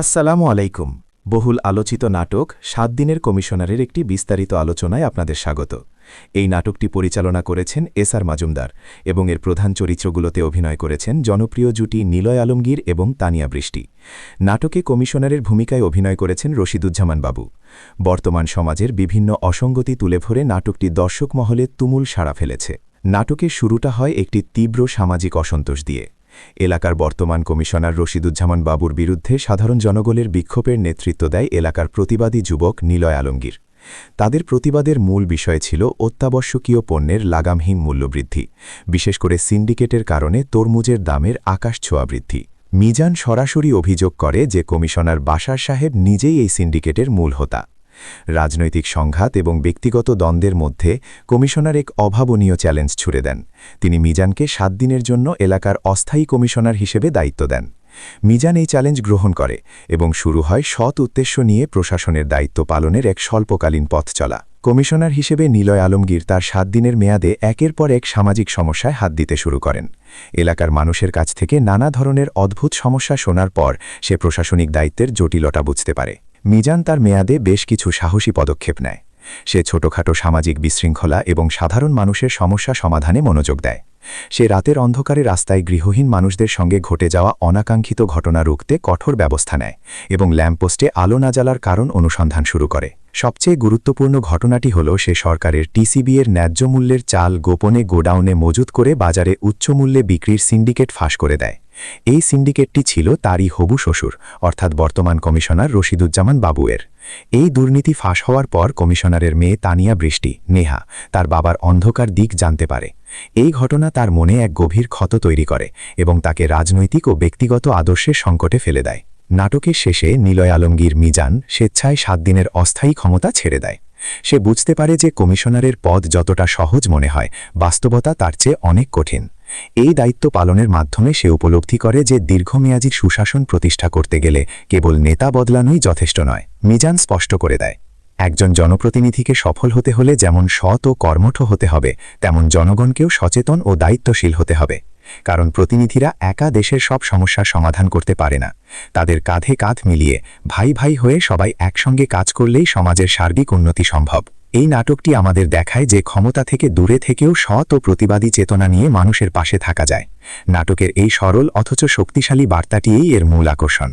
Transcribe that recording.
আসসালামু আলাইকুম। বহুল আলোচিত নাটক সাত দিনের কমিশনারের একটি বিস্তারিত আলোচনায় আপনাদের স্বাগত। এই নাটকটি পরিচালনা করেছেন এস আর মাজুমদার এবং এর প্রধান চরিত্রগুলোতে অভিনয় করেছেন জনপ্রিয় জুটি নিলয় আলমগীর এবং তানিয়া বৃষ্টি। নাটকে কমিশনারের ভূমিকায় অভিনয় করেছেন রশিদুজ্জামান বাবু। বর্তমান সমাজের বিভিন্ন অসঙ্গতি তুলে ধরে নাটকটি দর্শক মহলে তুমুল সাড়া ফেলেছে। নাটকের শুরুটা হয় একটি তীব্র সামাজিক অসন্তোষ দিয়ে। এলাকার বর্তমান কমিশনার রশিদুজ্জামান বাবুর বিরুদ্ধে সাধারণ জনগণের বিক্ষোভের নেতৃত্ব দেয় এলাকার প্রতিবাদী যুবক নিলয় আলমগীর। তাদের প্রতিবাদের মূল বিষয় ছিল অত্যাবশ্যকীয় পণ্যের লাগামহীন মূল্যবৃদ্ধি, বিশেষ করে সিন্ডিকেটের কারণে তরমুজের দামের আকাশ ছোঁয়া বৃদ্ধি। মিজান সরাসরি অভিযোগ করে যে কমিশনার বাশার সাহেব নিজেই এই সিন্ডিকেটের মূল হোতা। রাজনৈতিক সংঘাত এবং ব্যক্তিগত দ্বন্দ্বের মধ্যে কমিশনার এক অভাবনীয় চ্যালেঞ্জ ছুড়ে দেন। তিনি মিজানকে সাত দিনের জন্য এলাকার অস্থায়ী কমিশনার হিসেবে দায়িত্ব দেন। মিজান এই চ্যালেঞ্জ গ্রহণ করে এবং শুরু হয় সৎ উদ্দেশ্য নিয়ে প্রশাসনের দায়িত্ব পালনের এক স্বল্পকালীন পথ চলা। কমিশনার হিসেবে নিলয় আলমগীর তার সাত দিনের মেয়াদে একের পর এক সামাজিক সমস্যায় হাত দিতে শুরু করেন। এলাকার মানুষের কাছ থেকে নানা ধরনের অদ্ভুত সমস্যা শোনার পর সে প্রশাসনিক দায়িত্বের জটিলতা বুঝতে পারে। মিজান তার মেয়াদে বেশ কিছু সাহসী পদক্ষেপ নেয়। সে ছোটখাটো সামাজিক বিশৃঙ্খলা এবং সাধারণ মানুষের সমস্যা সমাধানে মনোযোগ দেয়। সে রাতের অন্ধকারে রাস্তায় গৃহহীন মানুষদের সঙ্গে ঘটে যাওয়া অনাকাঙ্ক্ষিত ঘটনা রুখতে কঠোর ব্যবস্থা নেয় এবং ল্যাম্পপোস্টে আলো না জ্বালার কারণ অনুসন্ধান শুরু করে। সবচেয়ে গুরুত্বপূর্ণ ঘটনাটি হল সে সরকারের টিসিবি এর ন্যায্য মূল্যের চাল গোপনে গোডাউনে মজুত করে বাজারে উচ্চ মূল্যে বিক্রির সিন্ডিকেট ফাঁস করে দেয়। এই সিন্ডিকেটটি ছিল তারই হবু শ্বশুর, অর্থাৎ বর্তমান কমিশনার রশিদুজ্জামান বাবুয়ের। এই দুর্নীতি ফাঁস হওয়ার পর কমিশনারের মেয়ে তানিয়া বৃষ্টি, নেহা, তার বাবার অন্ধকার দিক জানতে পারে। এই ঘটনা তার মনে এক গভীর ক্ষত তৈরি করে এবং তাকে রাজনৈতিক ও ব্যক্তিগত আদর্শের সংকটে ফেলে দেয়। নাটকের শেষে নিলয় আলমগীর মিজান স্বেচ্ছায় সাত দিনের অস্থায়ী ক্ষমতা ছেড়ে দেয়। সে বুঝতে পারে যে কমিশনারের পদ যতটা সহজ মনে হয়, বাস্তবতা তার চেয়ে অনেক কঠিন। এই দায়িত্ব পালনের মাধ্যমে সে উপলব্ধি করে যে দীর্ঘমেয়াদী সুশাসন প্রতিষ্ঠা করতে গেলে কেবল নেতা বদলানোই যথেষ্ট নয়, মিজান স্পষ্ট করে দেয়। একজন জনপ্রতিনিধিকে সফল হতে হলে যেমন সৎ ও কর্মঠ হতে হবে, তেমন জনগণকেও সচেতন ও দায়িত্বশীল হতে হবে। কারণ প্রতিনিধিরা একা দেশের সব সমস্যার সমাধান করতে পারে না। তাদের কাঁধে কাঁধ মিলিয়ে ভাই ভাই হয়ে সবাই একসঙ্গে কাজ করলেই সমাজের সার্বিক উন্নতি সম্ভব। এই নাটকটি আমাদের দেখায় যে ক্ষমতা থেকে দূরে থেকেও সৎ ও প্রতিবাদী চেতনা নিয়ে মানুষের পাশে থাকা যায়। নাটকের এই সরল অথচ শক্তিশালী বার্তাটিই এর মূল আকর্ষণ।